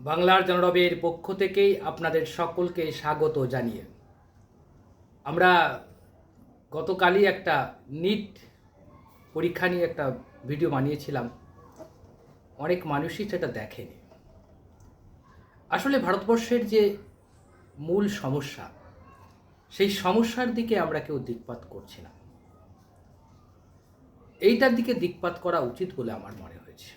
বাংলার জনরবের পক্ষ থেকেই আপনাদের সকলকে স্বাগত জানিয়ে। আমরা গতকালই একটা নিট পরীক্ষা নিয়ে একটা ভিডিও বানিয়েছিলাম। অনেক মানুষই সেটা দেখেনি। আসলে ভারতবর্ষের যে মূল সমস্যা, সেই সমস্যার দিকে আমরা কেউ দিকপাত করছি না। এইটার দিকে দিকপাত করা উচিত বলে আমার মনে হয়েছে।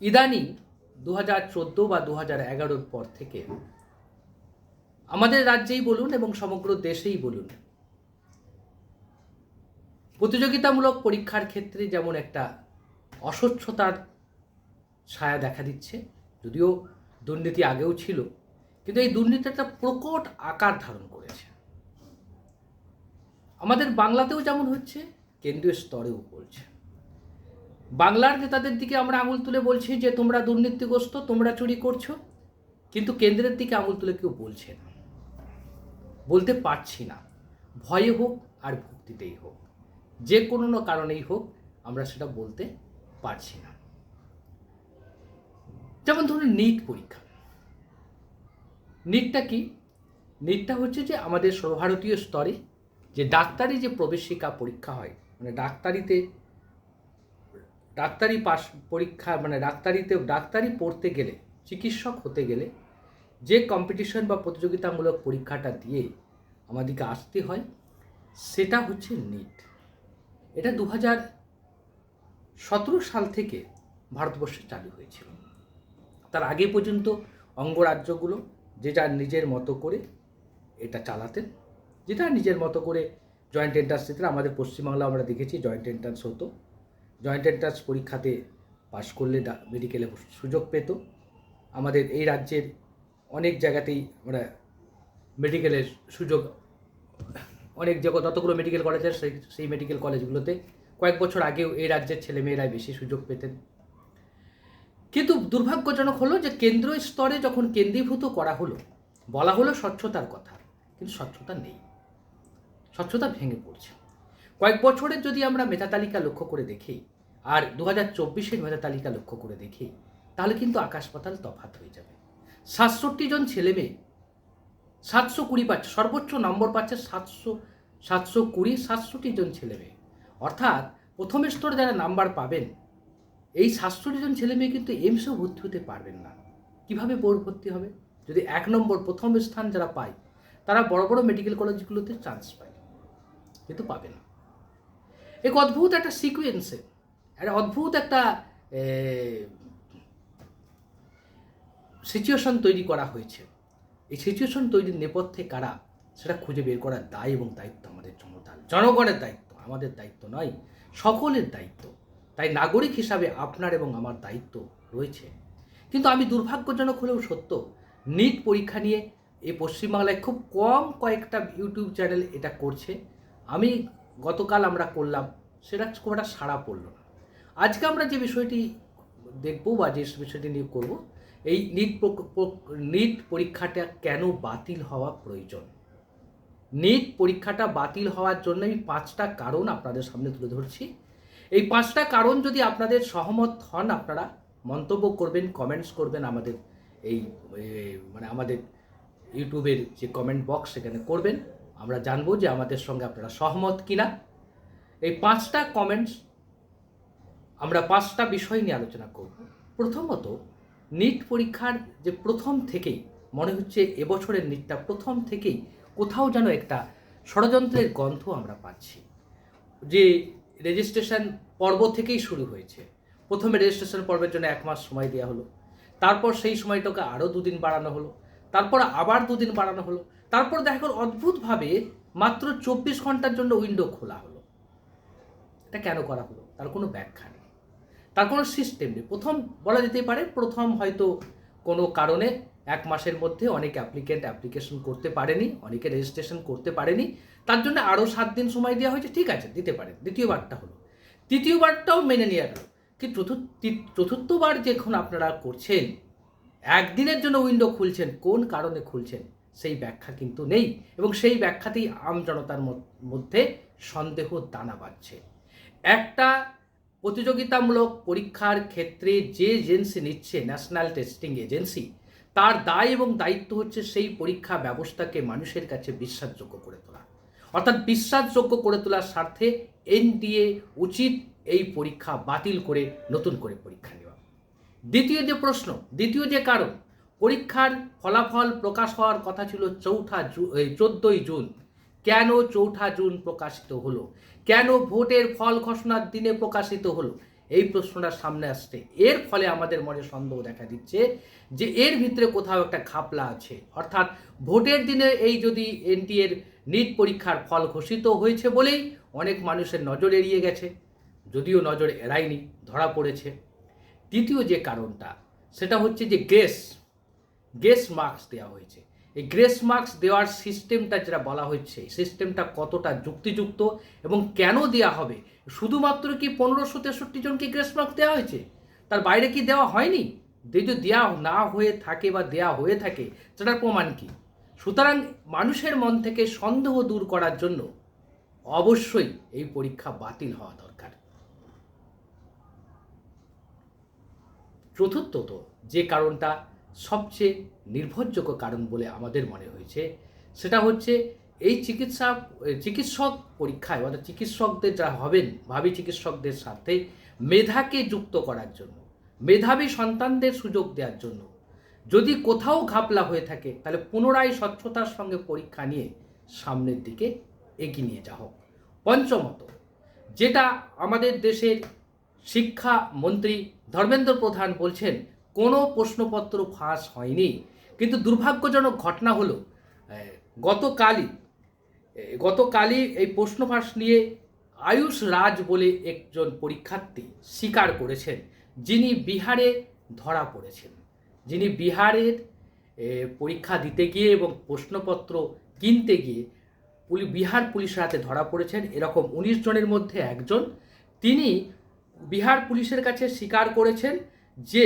ইদানিং দু চোদ্দ বা দু হাজার এগারোর পর থেকে আমাদের রাজ্যেই বলুন এবং সমগ্র দেশেই বলুন, প্রতিযোগিতামূলক পরীক্ষার ক্ষেত্রে যেমন একটা অস্বচ্ছতার ছায়া দেখা দিচ্ছে, যদিও দুর্নীতি আগেও ছিল, কিন্তু এই দুর্নীতিটা প্রকট আকার ধারণ করেছে। আমাদের বাংলাতেও যেমন হচ্ছে, কেন্দ্রীয় স্তরেও বলছে। বাংলার নেতাদের দিকে আমরা আঙুল তুলে বলছি যে তোমরা দুর্নীতিগ্রস্ত, তোমরা চুরি করছ। কিন্তু কেন্দ্রের দিকে আঙুল তুলে কেউ বলছে না। বলতে পারছি না। ভয়ে হোক আর ভক্তিতেই হোক। যে কোনো না কারণেই হোক আমরা সেটা বলতে পারছি না। যেমন ধরুন নিট পরীক্ষা। নিটটা কি? নিটটা হচ্ছে যে আমাদের সর্বভারতীয় স্তরে যে ডাক্তারি যে প্রবেশিকা পরীক্ষা হয় মানে ডাক্তারিতে ডাক্তারি পাস পরীক্ষা মানে ডাক্তারিতে, ডাক্তারি পড়তে গেলে, চিকিৎসক হতে গেলে যে কম্পিটিশন বা প্রতিযোগিতামূলক পরীক্ষাটা দিয়ে আমাদেরকে আসতে হয়, সেটা হচ্ছে নিট এটা দু হাজার সতেরো সাল থেকে ভারতবর্ষে চালু হয়েছিল। তার আগে পর্যন্ত অঙ্গরাজ্যগুলো যে যার নিজের মতো করে এটা চালাতেন যেটা নিজের মতো করে জয়েন্ট এন্ট্রান্স দিতেন আমাদের পশ্চিমবাংলা আমরা দেখেছি জয়েন্ট এন্ট্রান্স হতো। জয়েন্ট এন্ট্রান্স পরীক্ষাতে পাশ করলে মেডিকেলে সুযোগ পেত। আমাদের এই রাজ্যের অনেক জায়গাতেই আমরা মেডিকেলের সুযোগ, অনেক যে যতগুলো মেডিকেল কলেজ আছে সেই সেই মেডিকেল কলেজগুলোতে কয়েক বছর আগেও এই রাজ্যের ছেলেমেয়েরাই বেশি সুযোগ পেতেন। কিন্তু দুর্ভাগ্যজনক হলো যে কেন্দ্র স্তরে যখন কেন্দ্রীভূত করা হলো, বলা হলো স্বচ্ছতার কথা, কিন্তু স্বচ্ছতা নেই। স্বচ্ছতা ভেঙে পড়ছে। কয়েক বছরের যদি আমরা মেধা তালিকা লক্ষ্য করে দেখি, আর দু হাজার চব্বিশের মেধা তালিকা লক্ষ্য করে দেখি, তাহলে কিন্তু আকাশ পাতাল তফাত হয়ে যাবে। সাতষট্টি জন ছেলে মেয়ে, সাতশো কুড়ি পাচ্ছে সর্বোচ্চ নম্বর পাচ্ছে সাতশো সাতশো কুড়ি, সাতষট্টি জন ছেলে মেয়ে। অর্থাৎ প্রথম স্তরে যারা নাম্বার পাবেন, এই সাতষট্টি জন ছেলে মেয়ে কিন্তু এমসেও ভর্তি হতে পারবেন না। কীভাবে বোর্ড ভর্তি হবে? যদি এক নম্বর প্রথম স্থান যারা পায়, তারা বড় বড় মেডিকেল কলেজগুলোতে চান্স পায়। কিন্তু পাবে না। এক অদ্ভুত একটা সিকুয়েন্সে একটা অদ্ভুত একটা সিচুয়েশন তৈরি করা হয়েছে। এই সিচুয়েশন তৈরির নেপথ্যে কারা সেটা খুঁজে বের করার দায় এবং দায়িত্ব আমাদের জনতার। জনগণের দায়িত্ব, আমাদের দায়িত্ব নয়, সকলের দায়িত্ব। তাই নাগরিক হিসাবে আপনার এবং আমার দায়িত্ব রয়েছে। কিন্তু আমি দুর্ভাগ্যজনক হলেও সত্য নিট পরীক্ষা নিয়ে এই পশ্চিমবাংলায় খুব কম কয়েকটা ইউটিউব চ্যানেল এটা করছে। আমি গতকাল আমরা করলাম, সেটা খুব একটা সাড়া পড়ল না। আজকে আমরা যে বিষয়টি দেখব বা যে বিষয়টি নিয়ে করব, এই নিট নিট পরীক্ষাটা কেন বাতিল হওয়া প্রয়োজন? নিট পরীক্ষাটা বাতিল হওয়ার জন্য আমি পাঁচটা কারণ আপনাদের সামনে তুলে ধরছি। এই পাঁচটা কারণ যদি আপনাদের সহমত হন, আপনারা মন্তব্য করবেন কমেন্টস করবেন আমাদের এই মানে আমাদের ইউটিউবের যে কমেন্ট বক্স সেখানে করবেন। আমরা জানব যে আমাদের সঙ্গে আপনারা সহমত কিনা। এই পাঁচটা কমেন্টস আমরা পাঁচটা বিষয় নিয়ে আলোচনা করব। প্রথমত নিট পরীক্ষার যে প্রথম থেকেই, মনে হচ্ছে এবছরের নিটটা প্রথম থেকেই কোথাও যেন একটা ষড়যন্ত্রের গন্ধ আমরা পাচ্ছি। যে রেজিস্ট্রেশন পর্ব থেকেই শুরু হয়েছে। প্রথমে রেজিস্ট্রেশন পর্বের জন্য এক মাস সময় দেওয়া হলো। তারপর সেই সময়টাকে আরও দুদিন বাড়ানো হলো। তারপর আবার দুদিন বাড়ানো হলো। তারপর দেখা গেল অদ্ভুতভাবে মাত্র চব্বিশ ঘণ্টার জন্য উইন্ডো খোলা হলো। এটা কেন করা হলো? তার কোনো ব্যাখ্যা নেই। তার কোনো সিস্টেম নেই। প্রথম বলা যেতেই পারে, প্রথম হয়তো কোনো কারণে এক মাসের মধ্যে অনেক অ্যাপ্লিকেন্ট অ্যাপ্লিকেশন করতে পারেনি, অনেকে রেজিস্ট্রেশন করতে পারেনি। তার জন্য আরও সাত দিন সময় দেওয়া হয়েছে। ঠিক আছে, দিতে পারে। দ্বিতীয়বারটা হলো। তৃতীয়বারটাও মেনে নেওয়া গেল। কি চতুর্থ চতুর্থবার যখন আপনারা করছেন, একদিনের জন্য উইন্ডো খুলছেন, কোন কারণে খুলছেন? সেই ব্যাখ্যা কিন্তু নেই এবং সেই ব্যাখ্যাতেই আম জনতার মধ্যে সন্দেহ দানা বাঁধছে। একটা প্রতিযোগিতামূলক পরীক্ষার ক্ষেত্রে যে এজেন্সি নিচ্ছে, ন্যাশনাল টেস্টিং এজেন্সি, তার দায় এবং দায়িত্ব হচ্ছে সেই পরীক্ষা ব্যবস্থাকে মানুষের কাছে বিশ্বাসযোগ্য করে তোলা। অর্থাৎ বিশ্বাসযোগ্য করে তোলার স্বার্থে এনটিএ উচিত এই পরীক্ষা বাতিল করে নতুন করে পরীক্ষা নেওয়া। দ্বিতীয় যে প্রশ্ন, দ্বিতীয় যে কারণ পরীক্ষার ফলাফল প্রকাশ হওয়ার কথা ছিল চৌঠা চোদ্দোই জুন। কেন চৌঠা জুন প্রকাশিত হলো? কেন ভোটের ফল ঘোষণার দিনে প্রকাশিত হলো? এই প্রশ্নটা সামনে আসছে। এর ফলে আমাদের মনে সন্দেহ দেখা দিচ্ছে যে এর ভিতরে কোথাও একটা খাপলা আছে। অর্থাৎ ভোটের দিনে এই যদি এনটিএর নিট পরীক্ষার ফল ঘোষিত হয়েছে বলেই অনেক মানুষের নজর এড়িয়ে গেছে। যদিও নজর এড়ায়নি, ধরা পড়েছে। তৃতীয় যে কারণটা, সেটা হচ্ছে যে গ্রেস গ্রেস মার্কস দেওয়া হয়েছে। এই গ্রেস মার্কস দেওয়ার সিস্টেমটা যেটা বলা হচ্ছে সিস্টেমটা কতটা যুক্তিযুক্ত এবং কেন দেওয়া হবে? শুধুমাত্র কি পনেরোশো তেষট্টি জনকে গ্রেস মার্কস দেওয়া হয়েছে? তার বাইরে কি দেওয়া হয়নি? যদি দেওয়া না হয়ে থাকে বা দেওয়া হয়ে থাকে, সেটার প্রমাণ কি? সুতরাং মানুষের মন থেকে সন্দেহ দূর করার জন্য অবশ্যই এই পরীক্ষা বাতিল হওয়া দরকার। চতুর্থত, যে কারণটা সবচেয়ে নির্ভরযোগ্য কারণ বলে আমাদের মনে হয়েছে। সেটা হচ্ছে এই চিকিৎসা চিকিৎসক পরীক্ষায় অর্থাৎ চিকিৎসকদের যারা হবেন, ভাবি চিকিৎসকদের সাথে মেধাকে যুক্ত করার জন্য, মেধাবী সন্তানদের সুযোগ দেওয়ার জন্য, যদি কোথাও ঘাপলা হয়ে থাকে, তাহলে পুনরায় স্বচ্ছতার সঙ্গে পরীক্ষা নিয়ে সামনের দিকে এগিয়ে নিয়ে যা হোক। পঞ্চমত, যেটা আমাদের দেশের শিক্ষা মন্ত্রী ধর্মেন্দ্র প্রধান বলছেন কোনো প্রশ্নপত্র ফাঁস হয়নি। কিন্তু দুর্ভাগ্যজনক ঘটনা হলো গতকালই গতকালই এই প্রশ্ন ফাঁস নিয়ে আয়ুষ রাজ বলে একজন পরীক্ষার্থী স্বীকার করেছেন। যিনি বিহারে ধরা পড়েছেন। যিনি বিহারের পরীক্ষা দিতে গিয়ে এবং প্রশ্নপত্র কিনতে গিয়ে বিহার পুলিশের হাতে ধরা পড়েছেন, এরকম উনিশ জনের মধ্যে একজন। তিনি বিহার পুলিশের কাছে স্বীকার করেছেন যে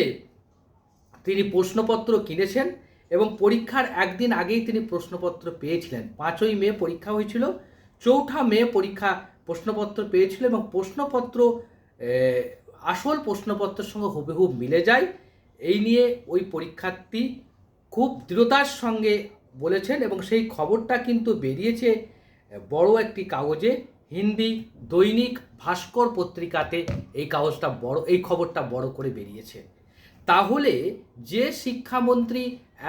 তিনি প্রশ্নপত্র কিনেছেন এবং পরীক্ষার একদিন আগেই তিনি প্রশ্নপত্র পেয়েছিলেন। পাঁচই মে পরীক্ষা হয়েছিল, চৌঠা মে পরীক্ষা প্রশ্নপত্র পেয়েছিল এবং প্রশ্নপত্র আসল প্রশ্নপত্রের সঙ্গে হুবহু মিলে যায়। এই নিয়ে ওই পরীক্ষার্থী খুব দৃঢ়তার সঙ্গে বলেছেন এবং সেই খবরটা কিন্তু বেরিয়েছে বড় একটি কাগজে। হিন্দি দৈনিক ভাস্কর পত্রিকাতে এই কাগজটা বড়, এই খবরটা বড় করে বেরিয়েছে। তাহলে যে শিক্ষামন্ত্রী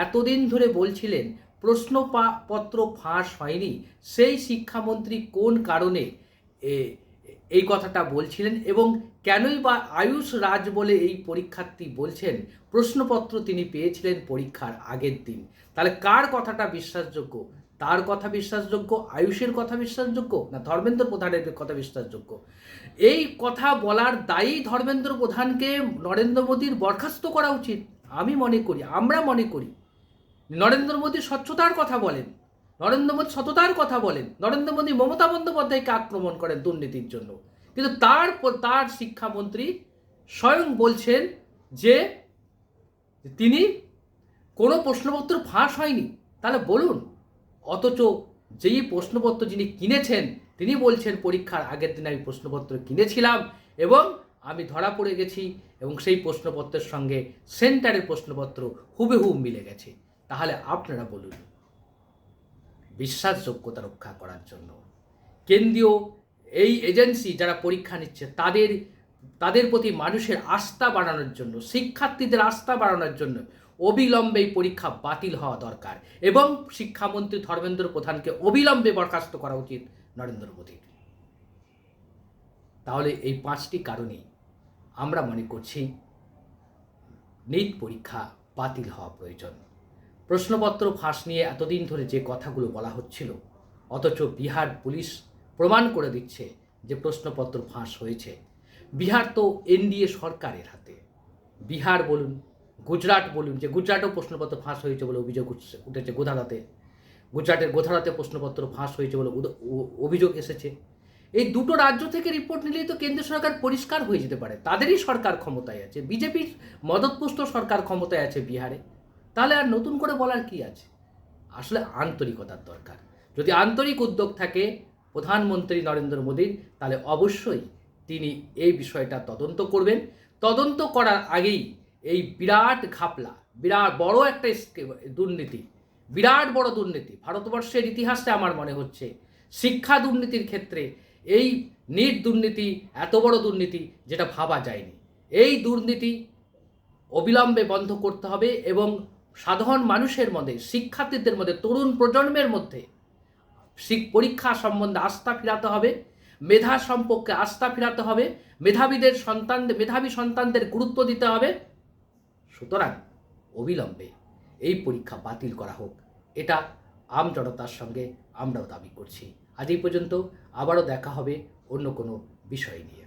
এতদিন ধরে বলছিলেন প্রশ্নপত্র ফাঁস হয়নি, সেই শিক্ষামন্ত্রী কোন কারণে এই কথাটা বলছিলেন এবং কেনই বা আয়ুষ রাজ বলে এই পরীক্ষার্থী বলছেন? প্রশ্নপত্র তিনি পেয়েছিলেন পরীক্ষার আগের দিন। তাহলে কার কথাটা বিশ্বাসযোগ্য? তার কথা বিশ্বাসযোগ্য, আয়ুষের কথা বিশ্বাসযোগ্য, না ধর্মেন্দ্র প্রধানের কথা বিশ্বাসযোগ্য? এই কথা বলার দায়ী ধর্মেন্দ্র প্রধানকে নরেন্দ্র মোদীর বরখাস্ত করা উচিত, আমি মনে করি, আমরা মনে করি। নরেন্দ্র মোদী স্বচ্ছতার কথা বলেন, নরেন্দ্র মোদী সততার কথা বলেন, নরেন্দ্র মোদী মমতা বন্দ্যোপাধ্যায়কে আক্রমণ করেন দুর্নীতির জন্য। কিন্তু তার তার শিক্ষামন্ত্রী স্বয়ং বলছেন যে তিনি কোনো প্রশ্নপত্র ফাঁস হয়নি। তাহলে বলুন অথচ যেই প্রশ্নপত্র যিনি কিনেছেন, তিনি বলছেন পরীক্ষার আগের দিন আমি প্রশ্নপত্র কিনেছিলাম এবং আমি ধরা পড়ে গেছি এবং সেই প্রশ্নপত্রের সঙ্গে সেন্টারের প্রশ্নপত্র হুবেহু মিলে গেছে। তাহলে আপনারা বলুন, বিশ্বাসযোগ্যতা রক্ষা করার জন্য কেন্দ্রীয় এই এজেন্সি যারা পরীক্ষা নিচ্ছে, তাদের তাদের প্রতি মানুষের আস্থা বাড়ানোর জন্য, শিক্ষার্থীদের আস্থা বাড়ানোর জন্য অবিলম্বে এই পরীক্ষা বাতিল হওয়া দরকার এবং শিক্ষামন্ত্রী ধর্মেন্দ্র প্রধানকে অবিলম্বে বরখাস্ত করা উচিত নরেন্দ্র মোদীর। তাহলে এই পাঁচটি কারণেই আমরা মনে করছি নিট পরীক্ষা বাতিল হওয়া প্রয়োজন। প্রশ্নপত্র ফাঁস নিয়ে এতদিন ধরে যে কথাগুলো বলা হচ্ছিল, অথচ বিহার পুলিশ প্রমাণ করে দিচ্ছে যে প্রশ্নপত্র ফাঁস হয়েছে। বিহার তো এনডিএ সরকারের হাতে। বিহার বলুন গুজরাট বলুন, যে গুজরাটেও প্রশ্নপত্র ফাঁস হয়েছে বলে অভিযোগ উঠছে, উঠেছে গোধারাতে গুজরাটের গোধারাতে প্রশ্নপত্র ফাঁস হয়েছে বলে অভিযোগ এসেছে। এই দুটো রাজ্য থেকে রিপোর্ট নিলেই তো কেন্দ্র সরকার পরিষ্কার হয়ে যেতে পারে। তাদেরই সরকার ক্ষমতায় আছে, বিজেপির মদতপুষ্ট সরকার ক্ষমতায় আছে বিহারে। তাহলে আর নতুন করে বলার কি আছে? আসলে আন্তরিকতার দরকার। যদি আন্তরিক উদ্যোগ থাকে প্রধানমন্ত্রী নরেন্দ্র মোদীর, তাহলে অবশ্যই তিনি এই বিষয়টা তদন্ত করবেন। তদন্ত করার আগেই এই বিরাট ঘাপলা, বিরাট বড় একটা দুর্নীতি, বিরাট বড় দুর্নীতি। ভারতবর্ষের ইতিহাসে আমার মনে হচ্ছে, শিক্ষা দুর্নীতির ক্ষেত্রে এই নিট দুর্নীতি, এত বড় দুর্নীতি যেটা ভাবা যায়নি। এই দুর্নীতি অবিলম্বে বন্ধ করতে হবে এবং সাধারণ মানুষের মধ্যে, শিক্ষার্থীদের মধ্যে, তরুণ প্রজন্মের মধ্যে পরীক্ষা সম্বন্ধে আস্থা ফিরাতে হবে, মেধা সম্পর্কে আস্থা ফিরাতে হবে, মেধাবীদের সন্তানদের মেধাবী সন্তানদের গুরুত্ব দিতে হবে সুতরাং অবিলম্বে এই পরীক্ষা বাতিল করা হোক। এটা আম জনতার সঙ্গে আমরাও দাবি করছি। আজ এই পর্যন্ত আবারও দেখা হবে অন্য কোনো বিষয় নিয়ে।